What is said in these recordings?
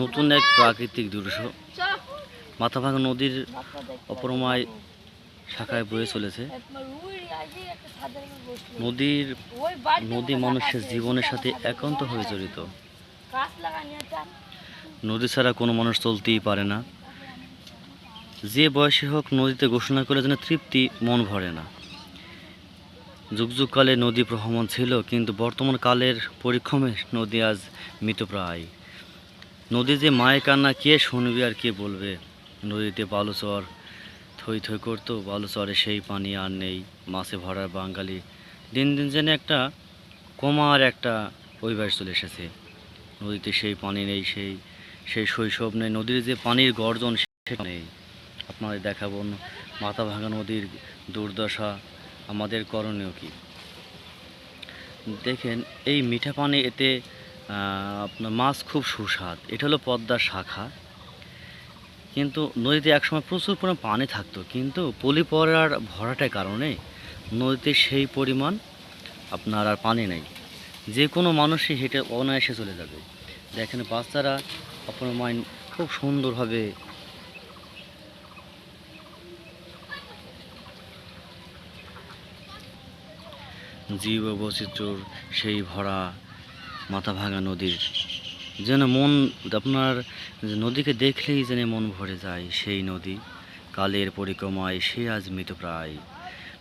নতুন এক প্রাকৃতিক দৃশ্য। মাথাভাঙা নদীর অপরমায় শাখায় বয়ে চলেছে। নদীর নদী মানুষের জীবনের সাথে একান্তভাবে জড়িত। নদী ছাড়া কোনো মানুষ চলতেই পারে না। যে বয়সে হোক নদীতে ঘোষণা করে যেন তৃপ্তি মন ভরে না। যুগ যুগকালে নদী প্রহমান ছিল, কিন্তু বর্তমান কালের পরিক্রমে নদী আজ মৃতপ্রায় নদী যে মায়ের কান্না, কে শুনবে আর কে বলবে? নদীতে বালুচর, থই থই করতো বালুচরে সেই পানি আর নেই। মাছে ভরা বাঙালি। দিন দিন যেন একটা কমার, একটা পরিবেশ চলে এসেছে। নদীতে সেই পানি নেই, সেই সেই শৈশব নেই। নদীর যে পানির গর্জন, সেটা নেই। আপনাদের দেখাবো মাথা ভাঙা নদীর দুর্দশা। আমাদের করণীয় কি? দেখেন, এই মিঠা পানি এতে আপনার মাছ খুব সুস্বাদ। এটা হলো পদ্মার শাখা। কিন্তু নদীতে একসময় প্রচুর পরিমাণ পানি থাকতো, কিন্তু পলি পড়ার ভরাটার কারণে নদীতে সেই পরিমাণ আপনার আর পানি নেই। যে কোনো মানুষই হেঁটে অনায়াসে চলে যাবে। দেখেন বাচ্চারা আপনার মাইন্ড খুব সুন্দরভাবে জীব বৈচিত্র্যর সেই ভরা মাথা ভাঙা নদীর যেন মন, আপনার নদীকে দেখলেই যেন মন ভরে যায় সেই নদী, কালের পরিক্রমায় সে আজ মৃতপ্রায়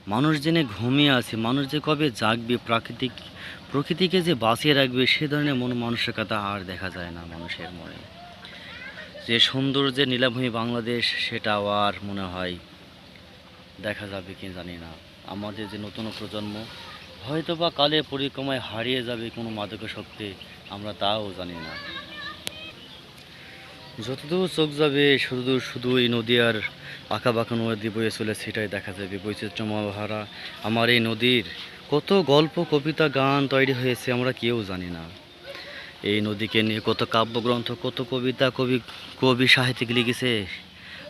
মানুষ জেনে ঘুমিয়ে আছে, মানুষ যে কবে জাগবে, প্রাকৃতিক, প্রকৃতিকে যে বাঁচিয়ে রাখবে, সে ধরনের মন মানসিকতা আর দেখা যায় না মানুষের মনে। যে সুন্দর যে নীলাভূমি বাংলাদেশ, সেটাও আর মনে হয় দেখা যাবে কি জানি না। আমাদের যে নতুন প্রজন্ম হয়তো বা কালে পরিক্রমায় হারিয়ে যাবে কোনো মাদকাসক্তি আমরা তাও জানি না। যতদূর চোখ যাবে শুধু শুধু এই নদী আর আঁকা বাঁকা নদী বয়ে চলে সেটাই দেখা যাবে। বৈচিত্র্যময় হারা আমার এই নদীর কত গল্প, কবিতা, গান তৈরি হয়েছে আমরা কেউ জানি না। এই নদীকে নিয়ে কত কাব্যগ্রন্থ, কত কবিতা, কবি কবি সাহিত্যিক লিখেছে।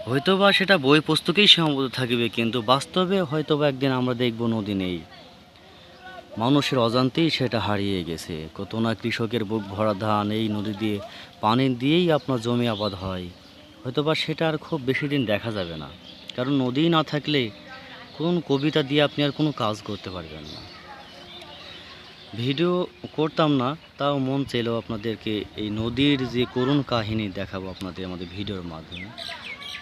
হয়তো বা সেটা বই পুস্তকেই সীমাবদ্ধ থাকবে, কিন্তু বাস্তবে হয়তো বা একদিন আমরা দেখব নদী নেই। মানুষের অজান্তেই সেটা হারিয়ে গেছে। কত না কৃষকের বুক ভরা ধান এই নদী দিয়ে পানি দিয়েই আপনার জমি আবাদ হয়। হয়তোবা সেটা আর খুব বেশি দিন দেখা যাবে না। কারণ নদী না থাকলে কোন কবিতা দিয়ে আপনি আর কোনো কাজ করতে পারবেন না। ভিডিও করতাম না, তাও মন চাইলো আপনাদেরকে এই নদীর যে করুণ কাহিনী দেখাবো আপনাদের আমাদের ভিডিওর মাধ্যমে।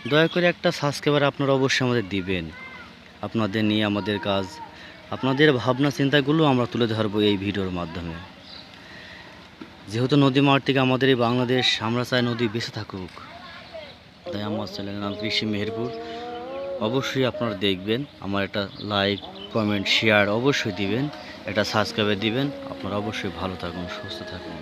দয়া করে একটা সাবস্ক্রাইবার আপনারা অবশ্যই আমাদের দিবেন। আপনাদের নিয়ে আমাদের কাজ আপনাদের ভাবনা চিন্তাগুলো আমরা তুলে ধরবো এই ভিডিওর মাধ্যমে। যেহেতু নদী মাঠ থেকে আমাদের এই বাংলাদেশ আমরা চাই নদী বেঁচে থাকুক, তাই আমার চ্যানেলের নাম কৃষি মেহেরপুর। অবশ্যই আপনারা দেখবেন, আমার একটা লাইক কমেন্ট শেয়ার অবশ্যই দিবেন এটা সাবস্ক্রাইবে দিবেন। আপনারা অবশ্যই ভালো থাকুন, সুস্থ থাকুন।